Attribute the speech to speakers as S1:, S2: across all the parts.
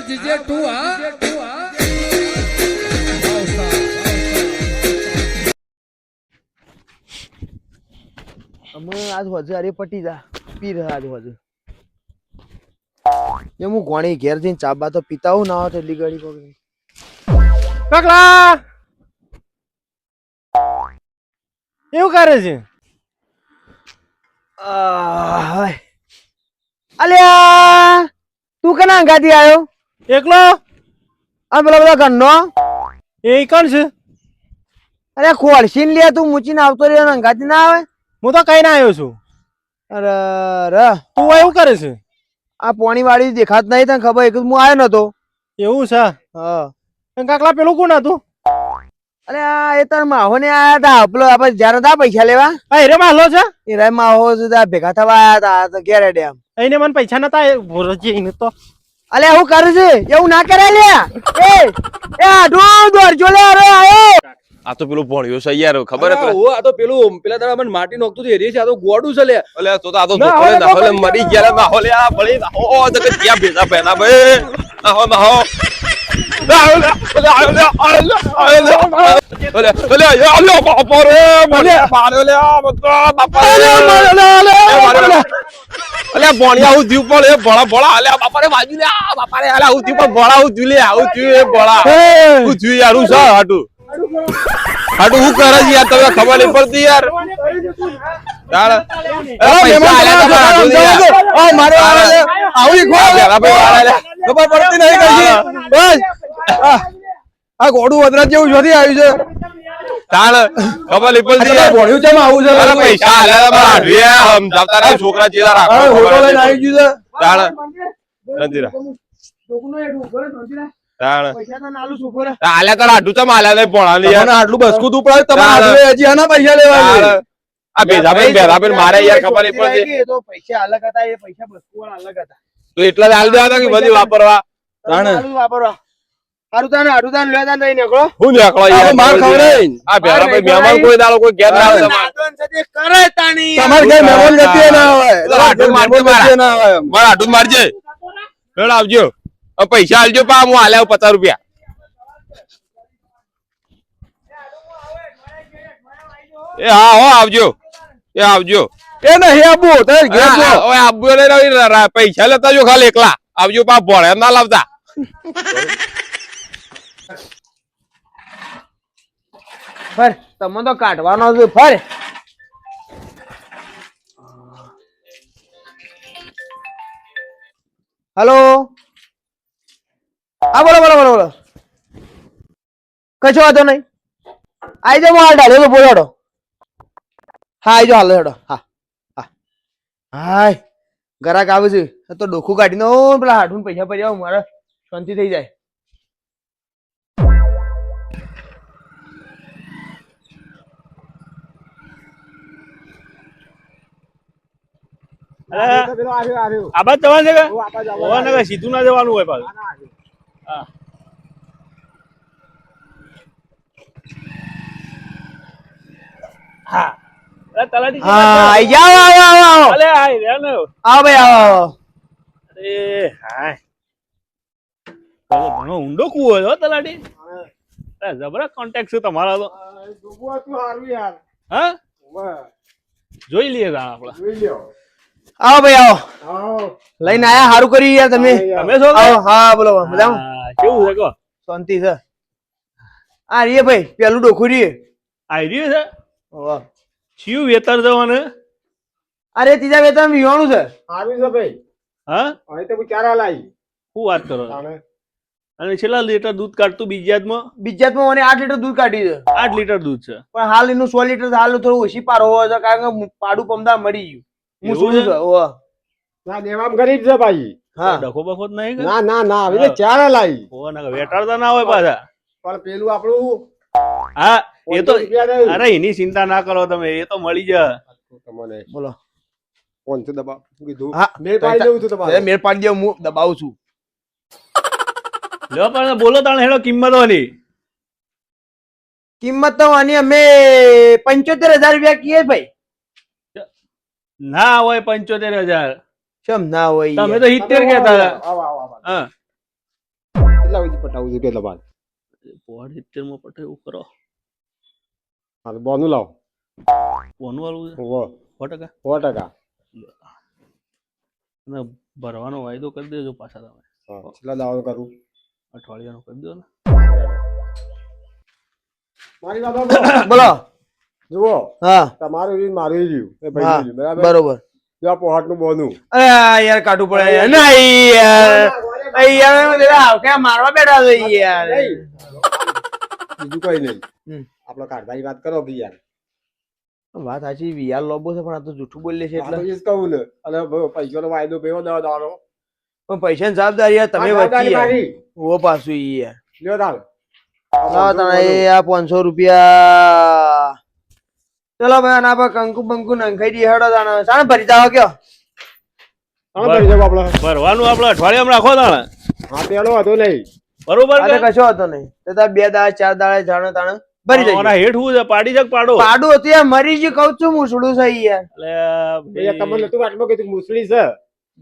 S1: Rahul GJ હા?
S2: અમે આજ હોજે અરે પટી જા પી રહ્યા આજ હોજે. એ હું ગોણી ઘેર જઈને ચાબા તો પીતા હું ના હોત એટલી ઘડી પકડી
S3: કકલા! એવું કરે છે?
S2: અલ્યા! તું કના ગાદી આવ્યો?
S3: એકલો?
S2: આ પેલા બધા ઘરનો?
S3: એ કોણ છે?
S2: અરે ખોળશીન લે તું મૂચીને આવતો રહ્યો ને ના આવે?
S3: હું તો કઈ ના આવ્યો છું.
S2: અરે રે.
S3: તું એવું કરે છે?
S2: આ પોણી વાળી દેખાત નહીં તને ખબર એક હું આવ્યો નતો.
S3: એવું છે?
S2: હા.
S3: કાકલા પેલું કોણ હતું?
S2: અરે આ એ તાર માહો ને આયા હતા. પેલો આપણે જયારે તા પૈસા લેવા?
S3: હા રે માલો છે?
S2: એ રે માહો ભેગા થવા આયા હતા ઘેરે ઘેર ડેમ.
S3: એને મને પૈસા નતા ભોરજી એને તો
S2: અલે એવું કરું છું એવું ના કરે લે એ એ આઢું દોરજો લે અરે આયો
S4: આ તો પેલું ભણ્યો છે યાર ખબર હે
S5: ઓ, આ તો પેલું પેલા દાડા મને માટી નોખતું હતું એરી છે આ તો ગોડું છે લે
S4: અલે તો આ તો
S5: ના,
S4: ધોકો લે,
S5: હવે
S4: નાહો લે,
S5: તો
S4: મરી ગયા લે, નાહો લે, આ ભળી નાહો, ઓ, તો ક્યાં ભેગા પહેના ભાઈ ના હો ના હો બાપા રે, બાપા. અલે, ભણ્યા આવું થયું પણ એ ભણા ભણા અલે, બાપા રે, વાગ્યું લે, આ બાપા રે, અલે, આવું થયું પણ ભણા આવું થયું લે, આવું થયું એ ભણા. શું થયું યાર, હું શા હાટું? હાટું હું કરે છે યાર? તમને ખબર નહીં પડતી યાર. યાર.
S2: આ મારો આવે.
S4: આવી વાળા લે.
S2: ખબર પડતી નહીં કશી. બસ. આ ઘોડું વદરા જેવું જોથી આવ્યું છે.
S4: તાણ ખબર
S2: ભણ્યું છે આવું છે?
S4: અરે પૈસા આલ્યા તમે હાટું સમજાવતા નહીં છોકરા ચેલા રાખો.
S2: હવે લઈને આવી ગયું છે.
S4: તાણ એટલા હાલ આલી દેવા કે બધી વાપરવા?
S2: વાપરવા. હારું તાને, હારું નહીં નીકળો.
S4: હું નીકળો યાર
S2: માર ખવડાય.
S4: આ ભેરા ભાઈ મહેમાન કોઈ દાડો કોઈ ઘેર ના આવે તમારે.
S2: તમારે ઘેર મહેમાન ગતિ એ ના આવે.
S4: તારા મારજે
S2: મહેમાન ગતિ એ ના આવે.
S4: મારા હાટું મારજે હેડ આવજો પૈસા આલજો પા હું આલ્યા પચાસ રૂપિયા એ હા હો આવજો એ આવજો
S2: એ નહીં આબુ, તારે ઘેર જો.
S4: હા, આબુ લઈને પૈસા લેતા જો ખાલી એકલા આવજો પા ભોળે ના લાવતા
S2: ફર તમે તો કાઢવાનો છે ફર. હલો? હા, બોલો બોલો બોલો બોલો. કશો વાંધો નહીં. આઈ જાઓ હાલ ડાળ્યો તો હા, આઈ જાઓ, હાલ હેડો. હા હા. હાય ગરાક આવે છે. તો ડોખું કાઢીને પેલા હાઠું પૈસા પડી આવો મારે શાંતિ થઈ જાય.
S3: આ બાદ જવાનું છે કે? હોવા ને કે સીધું ના જવાનું હોય પાછું. હા. હા. તલાટી
S2: હા આઈ જાઓ આવો આવો આવો
S3: અલે હાય રે ને
S2: આવો ભાઈ આવો આવો.
S3: અરે હાય. તો ઘણો ઊંડો કૂવો છે હો તલાટી. અરે જબરા કોન્ટેક્ટ છે તમારા તો. હા જોઈ લઈએ તા આપણે.
S2: આવો ભાઈ આવો. લઈને આયા સારું કર્યું યાર તમે.
S3: તમે છો
S2: આવો હા બોલો મજામાં?
S3: કેવું છે કો
S2: શાંતિ છે. આ રીએ ભાઈ પેલું ડોખું રીએ.
S3: આ રહ્યું છે?
S2: વાહ.
S3: શિવ વેતર જવાને?
S2: અરે ત્રીજા વેતન વિવાણું છે.
S3: હા? શું વાત કરો? છો? અને છેલ્લા લીટર દૂધ કાઢતું બીજાતમાં
S2: બીજાતમાં મને આઠ લીટર દૂધ કાઢી છે.
S3: આઠ લીટર દૂધ છે.
S2: પણ હાલ એનું સો લીટર હાલ થોડું ઓછી પાર હોવા છે કારણ કે પાડું પમદા મળી ગયું. હું શું
S3: છે?
S2: છે? ઓહ.
S6: ના દેવામ ગરીબ છે ભાઈ.
S2: હા.
S3: ડખો બખો જ નહીં
S6: ના ના ના હવે ચાર લાવી
S3: ઓ ના કે વેટાડતા ના હોય પાછા.
S6: પણ પેલું આપણું
S3: હા એ તો
S6: 500 રૂપિયા દઉં.
S3: અરે એની ચિંતા ના કરો તમે એ તો મળી જાય.
S6: તમને
S2: બોલો.
S6: ફોનથી દબાવ. કીધું?
S2: હા.
S6: મેળ પાડી દઉં છું તમારે.
S2: મેળ પાડી દઉં હું દબાવું છું.
S3: લો પણ બોલો તાણ હેડો કિંમત હોની
S2: કિંમત તો આની અમે પંચોતેર હજાર રૂપિયા કીએ ભાઈ.
S3: ના હોય પંચોતેર હજાર.
S2: કેમ ના હોય
S3: તમે તો સિત્તેર કેતા હતા.
S6: કેટલા વાગે પટાવું છે
S3: કેટલા બાદ? પોઢ સિત્તેરમાં પટાવું કરો.
S6: હા તો બોનું લાવો.
S3: બોનું વાળું છે સો ટકા?
S6: સો ટકા.
S3: અને ભરવાનો વાયદો કરી દેજો પાછા તમે.
S6: કેટલા દાવાનું કરું?
S3: અઠવાડિયાનો કરી દો ને.
S6: મારી બાબા
S2: બોલો.
S6: જુઓ
S2: હા.
S6: તમારું રહ્યું મારું રહ્યું. એ ભાઈ રહ્યું બરાબર?
S2: બરોબર.
S6: જો આ પોહાટનું બોનું.
S2: અરે યાર કાઢું પડે. ના યાર. આ યાર દેલા કે મારવા બેઠા છે યાર.
S6: બીજું કઈ નહીં. આપણો કાઢવાની વાત કરો કે યાર.
S2: વાત સાચી વીઆર લોબો છે પણ આ તો જૂઠું બોલે છે એટલે.
S6: જ કહું ને. અને પૈસાનો વાયદો ભેગો દવા દારો
S2: પણ પૈસાની જવાબદારી યાર તમે વચ્ચે ઓ પાછું યાર.
S6: લ્યો તાલ
S2: તને આ પાંચસો રૂપિયા ચલો ભાઈ આના પર કંકુ બંકુ નંખાઈ દી હેડો તાણે. સાણ ભરી જાવ કયો?
S6: સાણ ભરી જાવ આપણે
S3: ભરવાનું આપણે અઠવાડિયામાં રાખો તાણે.
S6: હા પેલો હતો નહીં.
S3: બરોબર કે?
S2: કશો હતો નહીં. તો તા બે દાડા ચાર દાડા જાણો તાણે ભરી
S3: જાય
S2: જજો.
S3: હેઠ હું છે પાડી જક પાડો?
S2: પાડો હતું યાર મરી જ કહું છું મુસળું છે ઈ યાર.
S3: એટલે
S6: એ તમને નતું વાટમાં કીધું મુસળી છે.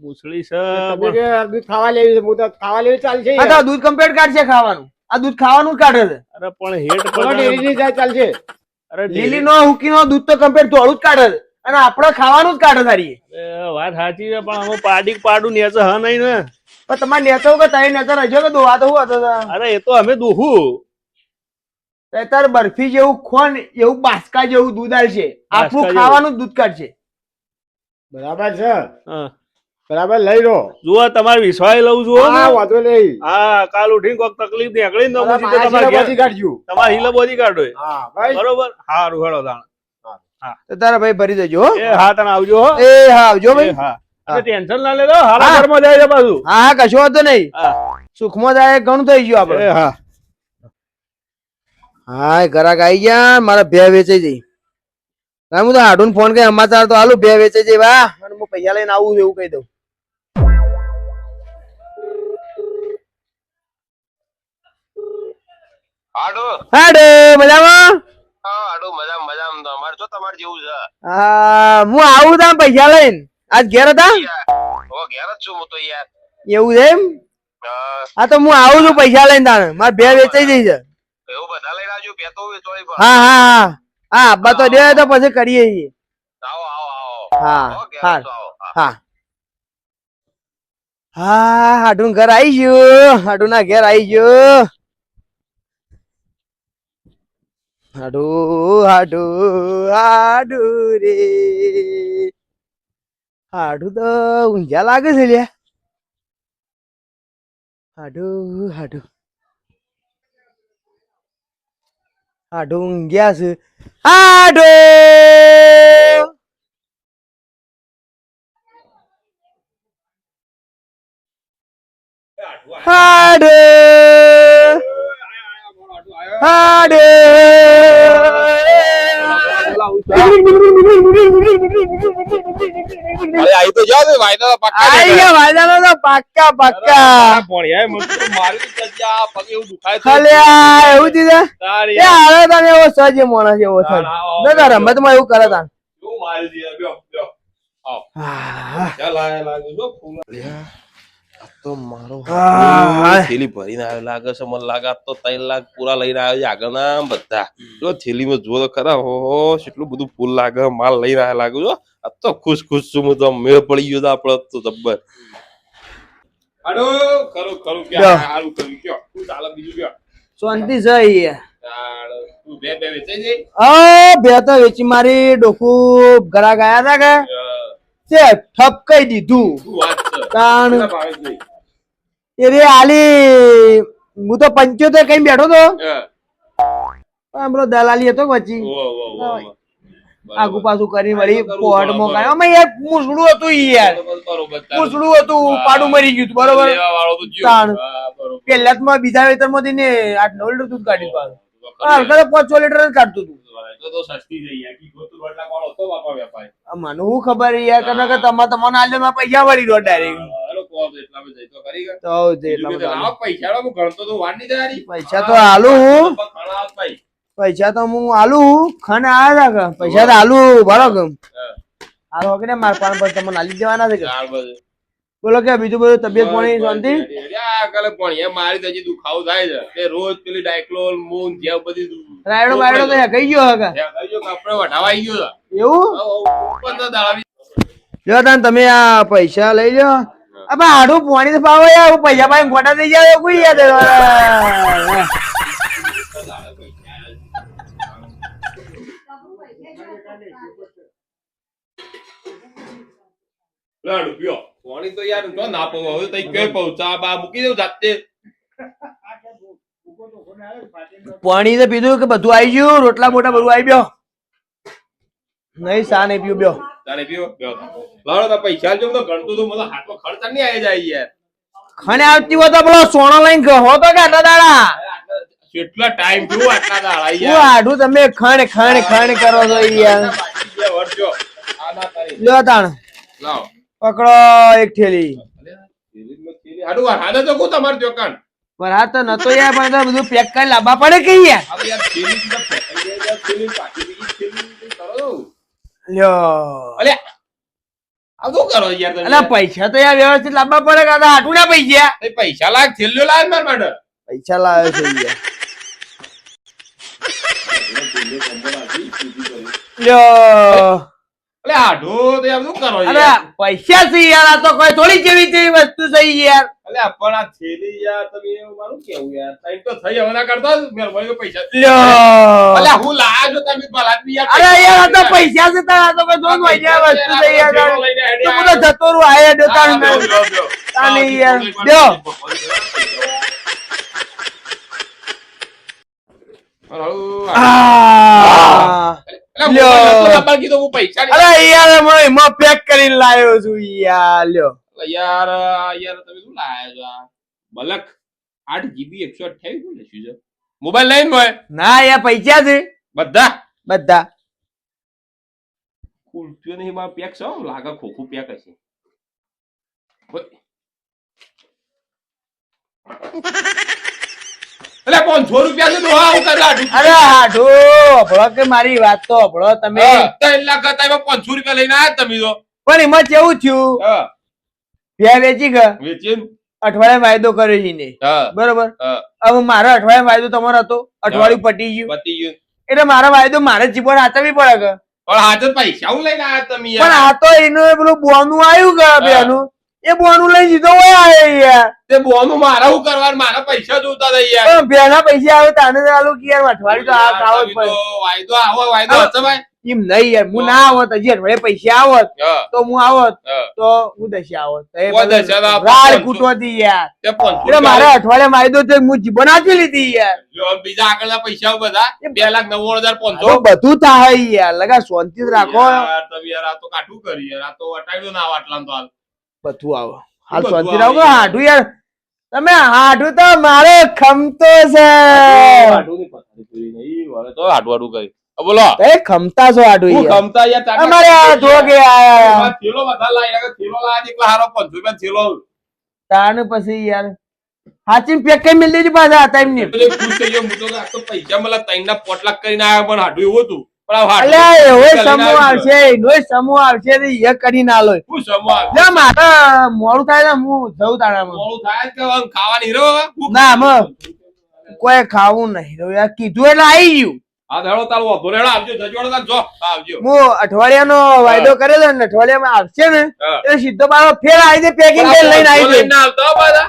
S3: મુસળી છે
S6: તમે કે દૂધ ખાવા લેવી છે હું તો ખાવા લેવી ચાલ
S2: છે તો આ દૂધ કમ્પ્લીટ કાઢશે ખાવાનું. આ દૂધ ખાવાનું કાઢે છે.
S3: અરે પણ હેઠ પર
S6: ડેરી ની જાય ચાલશે.
S3: અરે
S2: લીલી નો હુકી નો દૂધ તો કમ્પેર ધોળું જ કાઢે અને આપણે ખાવાનું જ કાઢે તારી
S3: વાત સાચી છે પણ હું પાડી કે પાડું ને હ નહીં ને.
S2: પણ તમારે નેતો કે તારી નેતા રજો કે દોવા તો હું હતો
S3: અરે એ તો અમે દોહું.
S2: તાર બરફી જેવું ખોન એવું બાસકા જેવું દૂધ આવશે આપણું. ખાવાનું જ દૂધ કાઢશે.
S6: બરાબર છે.
S3: હા.
S6: બરાબર લઈ લો.
S3: જુઓ તમારે વિશ્વાસ લઉં જુઓ
S6: હા વાંધો નહીં.
S3: હા કાલ ઉઠીને કોઈક તકલીફ નીકળી ને તો
S6: અરે
S3: તમારે
S6: બધી કાઢજો.
S3: તમારી હિલો બોધી કાઢો
S6: હા ભાઈ.
S3: બરોબર? હારું હેડો હા.
S2: તો તારા ભાઈ ભરી દેજો હો.
S3: એ હા તને આવજો
S2: એ હા આવજો ભાઈ.
S3: હા. ટેન્શન ના લેજો હારા. ઘરમાં જાય છે પાછું.
S2: હા હા કશો વાંધો નહીં. સુખમાં જાય ઘણું થઈ ગયું
S3: એ
S2: આપડે
S3: હા
S2: હા ઘરાક આવી ગયા મારા બે વેચાઈ જઈ હા, હું તો હાડું ફોન કરી સમાચાર તો હાલું બે વેચાઈ જઈ વાહ. અને હું પૈસા લઈને આવું એવું કહી દઉં.
S4: હાડો.
S2: હાડે મજામાં?
S4: હા હાડો મજા તો અમાર જો તમાર જેવું છે.
S2: હા હું આવું તા પૈસા લઈને. આજ ઘેર હતા?
S4: ઓ ઘેર જ છું હું તો યાર.
S2: એવું છે એમ?
S4: હા,
S2: તો હું આવું છું પૈસા લઈને તાણે માર બે વેચાઈ જઈ છે.
S4: એવું બધા લઈને આવજો બે તો વેચોય પણ.
S2: હા હા હા. હા અબ્બા તો દે તો પછી કરીએ છીએ.
S4: આવો આવો આવો.
S2: હા
S4: હા.
S2: હા.
S4: હા.
S2: હાડું ઘર આવી ગયું. હાડું ના ઘેર આવી ગયું. હાડુ હાડુ હાડુ રે. હાડું તો ઊંઝા લાગે છે લ્યા. હાડુ હાડુ. હાડુ ઊંઘ્યા છે. હાડો! હાડુ! હાડુ.
S4: અરે આઈ તો જાઓ ને વાયદા પક્કા
S2: આઈ ગયા વાયદાનો તો પાક્કા પાક્કા.
S3: ભણ્યા મસ્ત
S4: મારી તો જગ્યા પગ એવું દુખાય છે.
S2: ખાલી એવું દીધા
S3: તારી
S2: તને એવો સજ માણસ એવો સજ દાદા રમતમાં એવું કરે તા
S4: મારી દીધા, તો મારો
S2: હા.
S4: થેલી ભરીને આવ્યો. લાગે છે મને લાગે તો ત્રણ લાખ પૂરા લઈને આવ્યો છે આગળના બધા. જો થેલીમાં જુઓ તો ખરા હો કેટલું બધું ફૂલ લાગે માલ લઈને આવ્યા લાગે. છો આ તો ખુશ ખુશ છું હું તો. મેળ પડી ગયો આપડે તો જબ્બર. હાડો ખરું ખરું
S2: લ્યો.
S4: ક્યાં? કર્યું કયો? શું ચાલે બીજું કયો?
S2: શાંતિ છે ઈ.
S4: બે બે વેચાઈ જઈ
S2: આ બે તો વેચી મારી ડોકું ઘરા ગયા હતા કે? તે ઠપ કહી દીધું.
S4: શું
S2: એ રે આલી હું તો પંચોતેર કઈ બેઠો તો. પણ દલાલી હતો
S4: ઓહો.
S2: આગુ પાછું કરી વળી પોટ
S4: બરાબર.
S2: અમે યાર મૂસડું હતું યાર.
S4: બરોબર,
S2: હતું પાડું મરી ગયું બરોબર. તાણ. પેલા માં બીજા વેતરમાંથી ને આઠ નવ લીટર દૂધ કાઢ્યું પાછું.
S4: તો
S2: હા, હલકા તો પાંચ છ લીટર જ કાઢતું હતું. મને હું ખબર યાર કદાચ કે તમારે તમને આલે માં પૈસા વળી દો ડાયરેક્ટ
S4: પૈસા તો
S2: આલુ
S4: પણ.
S2: પૈસા તો હું આલુ ખન આયા હતા કે? પૈસા તો આલુ
S4: ભરો.
S2: હાલો કે માર પાન પર તમને આલી દેવાના છે કે? બોલો કે બીજું બધું તબિયત પાણી શાંતિ?
S4: કાલે ભણ્યા મારી તો હજી દુખાવો થાય છે. તે રોજ પેલી ડાયક્લોલ મૂન જે બધી
S2: રાયડો બાયડો તો કઈ ગયો
S4: જ્યાં થઈ ગયો કે આપણે વઢાવા આઈ ગયો
S2: એવું?
S4: ઉપર તો
S2: દાવી જો તમે આ પૈસા લઈ લો અબે આડું પોણી તો પાવો યાર પૈસા પાઈ ગોટા થઈ જાય કોઈ યાદ
S4: લાડુ પીઓ. પાણી તો યાર જો ના પવો હવે તઈ કઈ પહોંચા બા મૂકી દઉં જાતે.
S2: પાણી તો પીધું કે બધું આવી ગયું રોટલા મોટા બધું આવી ગયો. નહીં સા નહીં પીવું બ્યો
S4: તારે પીવો લાડો તો પૈસા જો તો ગણતું તો મને હાથો ખર્ચ નહીં આવી જાય યાર.
S2: ખાને આવતી હોય તો પેલો સોનો લઈને ગહો તો કે આટલા દાડા?
S4: કેટલા ટાઈમ થયો આટલા દાડા યાર?
S2: આડું તમે ખણ ખણ ખણ કરો છો યાર. લ્યો તાણ.
S4: લાવ.
S2: પકડો એક થેલી.
S4: વાર હાડે તો તમારે
S2: પણ આ તો નતો યાર પણ બધું પેક કરી લાવવા પડે કે યાર?
S4: હવે યાર થેલી કીધા ફસાઈ જાય યાર, થેલી પાછી બીજી થેલી કંઈ કરો તો.
S2: લ્યો.
S4: અલે આ શું કરો યાર તમે?
S2: અલા પૈસા તો યાર વ્યવસ્થિત લાવવા પડે કે આ તો હાટું ના પૈસા?
S4: એ પૈસા લાગ છેલ્લો લાવ માર માટે.
S2: પૈસા લાવે છે યાર. લ્યો.
S4: અલે આઢો તો યાર શું કરો
S2: અરે પૈસા છે યાર આ તો કોઈ થોડી જેવી જેવી વસ્તુ છે યાર
S4: અલે પણ આ થેલી યાર તમે એવું મારું કેવું યાર તઈ તો થઈ હવે ના કરતો મહેરબાની પૈસા
S2: લ્યો
S4: અલે હું લાયા છો તમે ભલા યાર
S2: અરે યાર આ તો પૈસા છે તારા તો કોઈ જોન હોય યાર વસ્તુ છે યાર તો બધો જતો રહું આયા દો
S4: તાણ.
S2: તાની યાર.
S4: થેલો
S2: બ્યો.
S4: હાલો.
S2: આ.
S4: કીધું, હું પૈસા
S2: અરે યાર મને એમાં પેક કરીને લાવ્યો છું યાર લ્યો.
S4: યાર યાર તમે શું લાયા છો? બલક આઠ જીબી એકસો અઠ્યાવીસ શું છે? મોબાઈલ લઈને હોય?
S2: ના યાર પૈસા છે.
S4: બધા?
S2: બધા.
S4: ઉલટ્યો નહીં મારા પેક છે લાગે ખોખું પેક હશે. ઓય. અલે પાંચસો રૂપિયા છે ડોહા હું કરી
S2: અરે હાડો ભળો કે મારી વાત તો ભળો તમે.
S4: એમાં પાંચસો રૂપિયા લઈને આયા તમે તો.
S2: પણ એમાં કેવું થયું? ત્યાં વેચી ગયા
S4: વેચીને
S2: અઠવાડિયે વાયદો કર્યો છે ને બરોબર? હવે મારો અઠવાડિયે વાયદો તમારો હતો? અઠવાડિયું પટી ગયું.
S4: પટી ગયું.
S2: એટલે મારો વાયદો મારે જીવન હાચવવી પડે કે.
S4: પણ હાજર પૈસા હું લઈને આયા તમે
S2: પણ આ તો એનું પેલું બોનું આવ્યું કે બેનું? એ બોનું લઈ લીધો હોય યાર.
S4: તે બોનું મારા હું કરવા મારા પૈસા જોતા થઈ યાર.
S2: બેના પૈસા આવે તાને ચાલુ કે યાર અઠવાડિયું તો આ ખાવો જ પડે.
S4: વાયદો આવો વાયદો હતો ભાઈ.
S2: એમ નહીં યાર હું ના આવત હજી અઠવાડિયે પૈસા આવત તો હું આવત તો હું દશા આવત. તો એ
S4: હું
S2: બધું
S4: દશા ના આવત.
S2: રાડ કૂટવાથી યાર. એટલે મારે અઠવાડિયે વાયદો તો હું જીવન આપી લીધી યાર.
S4: બીજા આગળના પૈસા બધા બે લાખ નવ્વાણું હજાર પાંચસો
S2: બધું થાય યાર લગા શાંતિ રાખો.
S4: યાર, તમે યાર આ તો કાઠું કરી યાર આ તો અટાડ્યું ના આટલા તો હાલ.
S2: બધું આવો. હાલ શાંતિ રાખો. હાડું યાર. તમે હાડું તો મારે ખમતો છે.
S4: તો હાડું હાડું કરી બોલો.
S2: એ ખમતા છો હાડું
S4: હું
S2: યાર.
S4: યાર
S2: અમારે આ કે આયા
S4: થેલો બધા લાઈ નાખે, થેલો લાઈ દીકલા હારો પાંચસો રૂપિયાનો થેલો.
S2: તાણ પછી યાર. હાચી પેક કઈ મિલ દેજી પાછા
S4: ટાઈમની. ખુશ થઈ ગયો હું તો આ તો પૈસા મળે તૈના પોટલા કરીને આયા પણ હાડું એવું હતું.
S2: કોઈ ખાવું નહીં કીધું એટલે આવી ગયું.
S4: હા તો તારો વાંધો નહીં. આવજો જજવાડો જો આવજો
S2: હું અઠવાડિયાનો વાયદો કરેલો ને અઠવાડિયામાં આવશે ને
S4: હા.
S2: સીધો મારો ફેર આવી જાય પેકિંગ લઈને આવી.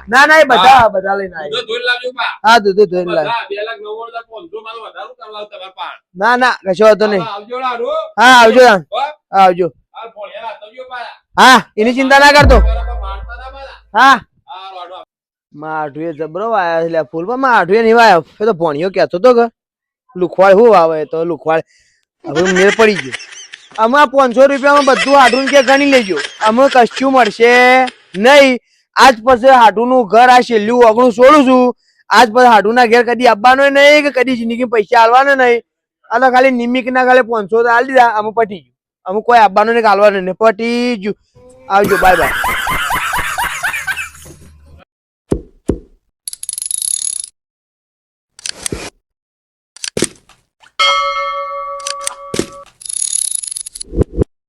S2: ના ના એ બધા બધા લઈને આવી
S4: લાવજો.
S2: હા દૂધ
S4: લાખમાં તમારા પાન.
S2: ના ના કશો વાંધો નહીં
S4: હા, આવજો.
S2: હા આવજો
S4: હા
S2: આવજો એની ચિંતા ના કરતો. હા. માઠુએ જબરો વાયા ફૂલમાં માઠુએ નહીં વાયો એ તો ભણ્યો કહેતો તો કે લુખવાડ હું આવે તો લુખવાડ? હવે મેળ પડી ગયો. આમાં પાંચસો રૂપિયામાં બધું હાડું કે ગણી લેજો. અમે કશું મળશે નહીં. આજ પછી હાડુનું ઘર, આ છેલ્લું ઓગણું છોડું છું. આજ પછી હાડુના ઘેર કદી આવવાનો નહીં કે કદી જિંદગી પૈસા આલવાનો નહીં. અને ખાલી નિમિક ના ખાલી પાંચસો તો આલી દીધા. અમે પટી ગયું. અમે કોઈ આવવાનું નહીં, કાલવાનું નહીં. પટી ગયું. આવજો બાય બાય